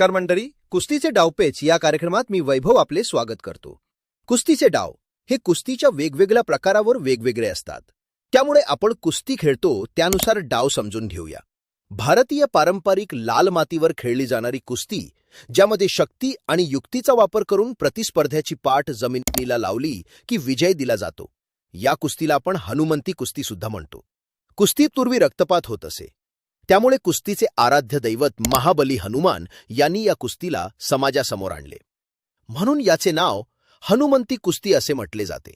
नमस्कार मंडळी. कुस्तीचे डावपेच या कार्यक्रमात मी वैभव आपले स्वागत करतो. कुस्तीचे डाव हे कुस्तीच्या वेगवेगळ्या प्रकारावर वेगवेगळे असतात. त्यामुळे आपण कुस्ती खेळतो त्यानुसार डाव समजून घेऊया. भारतीय पारंपरिक लाल मातीवर खेळली जाणारी कुस्ती ज्यामध्ये शक्ती आणि युक्तीचा वापर करून प्रतिस्पर्ध्याची पाठ जमिनीला लावली की विजय दिला जातो. या कुस्तीला आपण हनुमंती कुस्ती सुद्धा म्हणतो. कुस्तीपूर्वी रक्तपात होत असे. त्यामुळे कुस्तीचे आराध्य दैवत महाबली हनुमान यांनी या कुस्तीला समाजासमोर आणले. म्हणून याचे नाव हनुमंती कुस्ती असे म्हटले जाते.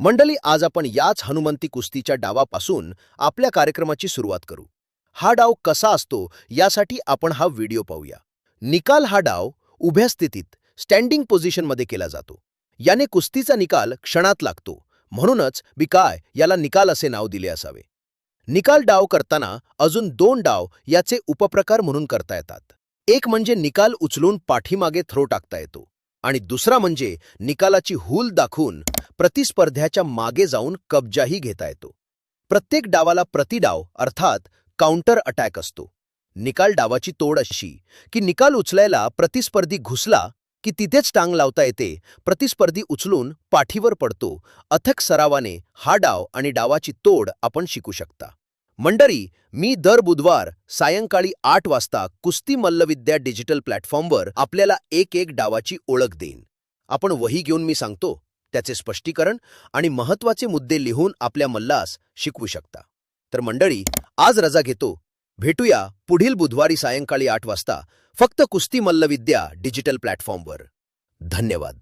मंडळी आज आपण याच हनुमंती कुस्तीच्या डावापासून आपल्या कार्यक्रमाची सुरुवात करू. हा डाव कसा असतो यासाठी आपण हा व्हिडिओ पाहूया. निकाल हा डाव उभ्या स्थितीत स्टँडिंग पोझिशनमध्ये केला जातो. याने कुस्तीचा निकाल क्षणात लागतो. म्हणूनच बिकाय याला निकाल असे नाव दिले असावे. निकाल डाव करताना अजून दोन डाव याचे उपप्रकार म्हणून करता येतात. एक म्हणजे निकाल उचलून पाठीमागे थ्रो टाकता येतो आणि दुसरा म्हणजे निकालाची हूल दाखवून प्रतिस्पर्ध्याच्या मागे जाऊन कब्जाही घेता येतो. प्रत्येक डावाला प्रतिडाव अर्थात काउंटर अटॅक असतो. निकाल डावाची तोड अशी की निकाल उचलायला प्रतिस्पर्धी घुसला की तिथेच टांग लावता येते प्रतिस्पर्धी उचलून पाठीवर पडतो अथक सरावाने हा डाव आणि डावाची तोड आपण शिकू शकता. मंडळी मी दर बुधवार सायंकाळी आठ वाजता कुस्ती मल्लविद्या डिजिटल प्लॅटफॉर्मवर आपल्याला एक एक डावाची ओळख देईन. आपण वही घेऊन मी सांगतो त्याचे स्पष्टीकरण आणि महत्त्वाचे मुद्दे लिहून आपल्या मल्लास शिकवू शकता. तर मंडळी आज रजा घेतो. भेटूया पुढील बुधवारी सायंकाळी आठ वाजता फक्त कुस्ती मल्लविद्या डिजिटल प्लॅटफॉर्मवर. धन्यवाद.